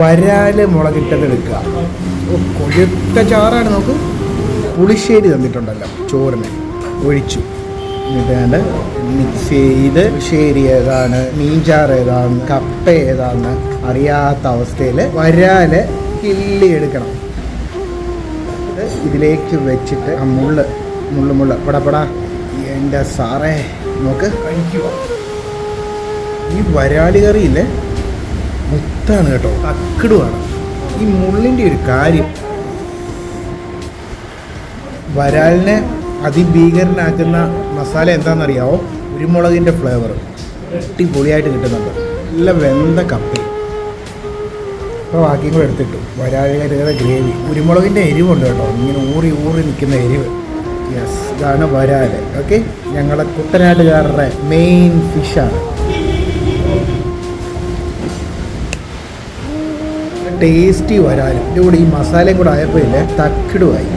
വരാൽ മുളകിട്ടത് എടുക്കുക. കൊഴുത്ത ചാറാണ് നമുക്ക് പുളിശ്ശേരി തന്നിട്ടുണ്ടല്ലോ ചോറിന്. ഒഴിച്ചു. എന്നിട്ട് മിക്സ് ചെയ്ത് ശേരി ഏതാണ് മീൻചാറ് ഏതാണ് കപ്പ ഏതാണ് അറിയാത്ത അവസ്ഥയിൽ വരാൽ കില്ലി എടുക്കണം. ഇതിലേക്ക് വെച്ചിട്ട് ആ മുള്ള് മുള്ള് മുള്ള്. പടപടാ എന്റെ സാറേ നമുക്ക് കഴിക്കുക ഈ വരാളി കറിയില്ലേ? മുത്താണ് കേട്ടോ. അക്കിടുവാണ് ഈ മുള്ളിന്റെ ഒരു കാര്യം. വരാലിനെ അതിഭീകരനാക്കുന്ന മസാല എന്താണെന്നറിയാവോ? കുരുമുളകിന്റെ ഫ്ലേവർ. അടിപൊളിയായിട്ട് കിട്ടുന്നുണ്ട്. നല്ല വെന്ത കപ്പി. അപ്പോൾ ബാക്കിയും കൂടെ എടുത്തിട്ടു. വരാലിന്റെ ഗ്രേവി. കുരുമുളകിന്റെ എരിവുണ്ട് കേട്ടോ. ഇങ്ങനെ ഊറി ഊറി നിൽക്കുന്ന എരിവ്. യെസ് ഇതാണ് വരാൽ ഓക്കെ ഞങ്ങളുടെ കുട്ടനാട്ടുകാരുടെ മെയിൻ ഫിഷാണ് ടേസ്റ്റി വരാനും. ഇതിന്റെ കൂടെ ഈ മസാലയും കൂടെ ആയപ്പോൾ ഇല്ലേ തക്കിടുമായി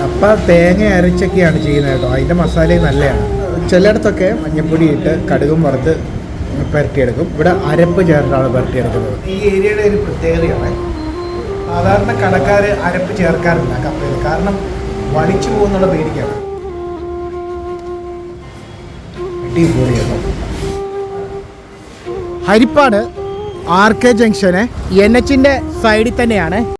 കപ്പ തേങ്ങ അരച്ചൊക്കെയാണ് ചെയ്യുന്നത് കേട്ടോ. അതിന്റെ മസാലയും നല്ലതാണ്. ചിലയിടത്തൊക്കെ മഞ്ഞപ്പൊടി ഇട്ട് കടുകും വറുത്ത് പുരട്ടിയെടുക്കും. ഇവിടെ അരപ്പ് ചേർന്നാണ് പുരട്ടിയെടുക്കുന്നത്. ഈ ഏരിയയുടെ ഒരു പ്രത്യേകതയാണ് സാധാരണ കടക്കാർ അരപ്പ് ചേർക്കാറില്ല കപ്പയിൽ. കാരണം വലിച്ചു പോകുന്നുള്ള പേടിക്കാണ്. അടിപൊളിയാണ്. ഹരിപ്പാട് ആർ കെ ജംഗ്ഷന് എൻ എച്ചിന്റെ സൈഡിൽ തന്നെയാണ്.